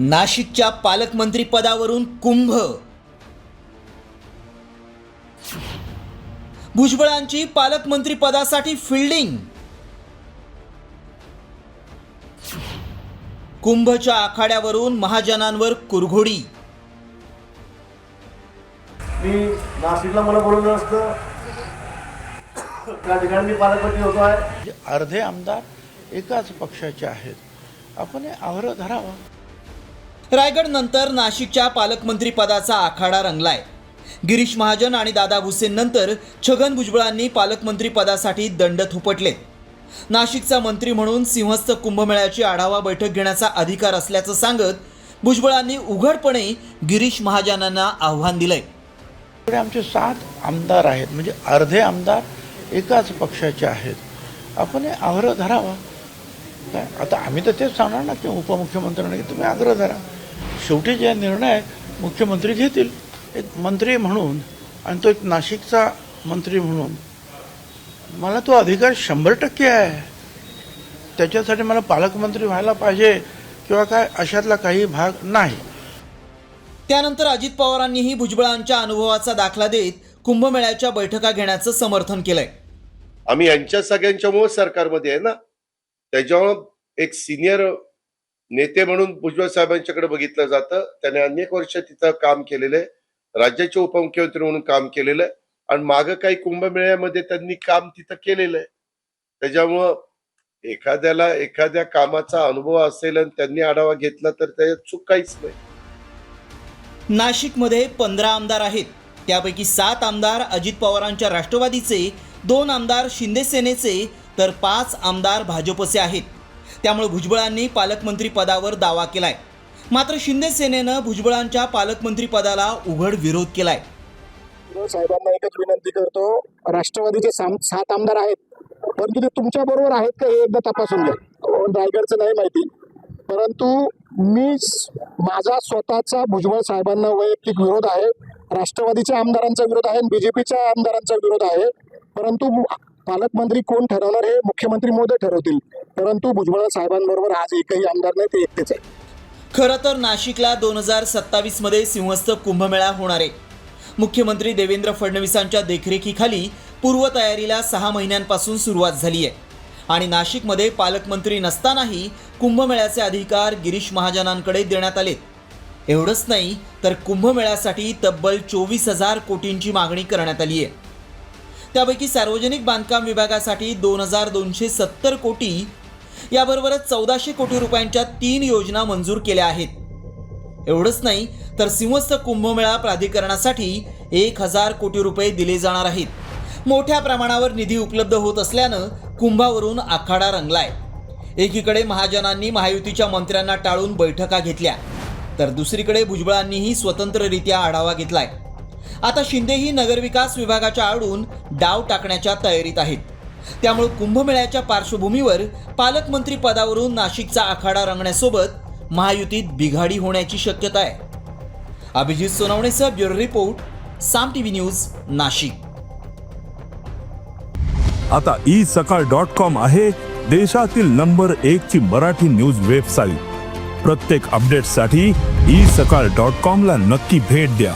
नाशिकच्या पालकमंत्री पदावरून कुंभ. भुजबळांची पालकमंत्री पदासाठी फिल्डिंग. कुंभच्या आखाड्यावरून महाजनांवर कुरघोडी. मी नाशिकला मला बोलवलं असतं. त्या ठिकाणी मी पालकमंत्री होतो आहे. अर्धे आमदार एकाच पक्षाचे आहेत. आपण आग्रह धरावा. रायगड नंतर नाशिकच्या पालकमंत्रीपदाचा आखाडा रंगलाय. गिरीश महाजन आणि दादा भुसेंनंतर छगन भुजबळांनी पालकमंत्रीपदासाठी दंड थुपटले. नाशिकचा मंत्री म्हणून सिंहस्थ कुंभमेळ्याची आढावा बैठक घेण्याचा अधिकार असल्याचं सांगत भुजबळांनी उघडपणे गिरीश महाजनांना आव्हान दिलंय. आमचे सात आमदार आहेत म्हणजे अर्धे आमदार एकाच पक्षाचे आहेत. आपण हे आग्रह धरावा. काय? आता आम्ही तर तेच सांगणार ना की उपमुख्यमंत्र्यांना की तुम्ही आग्रह धरा. शेवटी जे निर्णय मुख्यमंत्री घेतील एक मंत्री म्हणून आणि तो एक नाशिकचा मंत्री म्हणून मला तो अधिकार शंभर टक्के आहे. त्याच्यासाठी मला पालकमंत्री व्हायला पाहिजे किंवा काय अशातला काही भाग नाही. त्यानंतर अजित पवारांनीही भुजबळांच्या अनुभवाचा दाखला देत कुंभमेळ्याच्या बैठका घेण्याचं समर्थन केलंय. आम्ही यांच्या सगळ्यांच्यामुळे सरकारमध्ये आहे ना त्याच्यामुळं एक सिनियर नेते म्हणून भुजबळ साहेबांच्याकडे बघितलं जातं. त्याने अनेक वर्ष तिथं काम केलेलं आहे. राज्याचे उपमुख्यमंत्री म्हणून काम केलेलं आहे. आणि मागं काही कुंभमेळ्यामध्ये त्यांनी काम तिथं केलेलं आहे. त्याच्यामुळं एखाद्याला एखाद्या कामाचा अनुभव असेल आणि त्यांनी आढावा घेतला तर त्याच्यात चूक काहीच नाही. नाशिकमध्ये पंधरा आमदार आहेत. त्यापैकी सात आमदार अजित पवारांच्या राष्ट्रवादीचे दोन आमदार शिंदे सेनेचे तर पाच आमदार भाजपचे आहेत. त्यामुळे भुजबळांनी पालकमंत्री पदावर दावा केलाय. मात्र शिंदे सेनेनं भुजबळांच्या पालकमंत्री पदाला उघड विरोध केलाय. साहेबांना एकच विनंती करतो राष्ट्रवादीचे साम- सात आमदार आहेत परंतु ते तुमच्या बरोबर आहेत का हे एकदा तपासून घ्या. रायगडचं नाही माहिती. परंतु मी माझा स्वतःचा भुजबळ साहेबांना वैयक्तिक विरोध आहे. राष्ट्रवादीच्या आमदारांचा विरोध आहे बीजेपीच्या आमदारांचा विरोध आहे. परंतु पालकमंत्री कोण ठरवणार हे मुख्यमंत्री मोदी ठरवतील. परंतु भुजबळ साहेबांबरोबर आज एकही आमदार नाही ते एकटेच आहे खरं तर नाशिकला दोन हजार सत्तावीसमध्ये सिंहस्थ कुंभमेळा होणार आहे. मुख्यमंत्री देवेंद्र फडणवीसांच्या देखरेखीखाली पूर्वतयारीला सहा महिन्यांपासून सुरुवात झाली आहे. आणि नाशिकमध्ये पालकमंत्री नसतानाही कुंभमेळ्याचे अधिकार गिरीश महाजनांकडे देण्यात आलेत. एवढंच नाही तर कुंभमेळ्यासाठी तब्बल चोवीस हजार कोटींची मागणी करण्यात आली आहे. त्यापैकी सार्वजनिक बांधकाम विभागासाठी दोन हजार दोनशे सत्तर कोटी याबरोबरच चौदाशे कोटी रुपयांच्या तीन योजना मंजूर केल्या आहेत. एवढंच नाही तर सिंहस्थ कुंभमेळा प्राधिकरणासाठी एक हजार कोटी रुपये दिले जाणार आहेत. मोठ्या प्रमाणावर निधी उपलब्ध होत असल्यानं कुंभावरून आखाडा रंगलाय. एकीकडे महाजनांनी महायुतीच्या मंत्र्यांना टाळून बैठका घेतल्या तर दुसरीकडे भुजबळांनीही स्वतंत्ररित्या आढावा घेतलाय. आता शिंदेही नगरविकास विभागाच्या आडून डाव टाकण्याच्या तयारीत आहेत. त्यामुळे कुंभमेळ्याच्या पार्श्वभूमीवर पालकमंत्री पदावरून नाशिकचा आखाडा रंगण्यासोबत महायुतीत बिघाडी होण्याची शक्यता आहे. Abhijit सोनवणेसह bureau report Saam TV news Nashik. आता ई सकाळ डॉट कॉम आहे देशातील नंबर एक ची मराठी न्यूज वेबसाईट. प्रत्येक अपडेटसाठी ई सकाळ डॉट कॉम ला नक्की भेट द्या.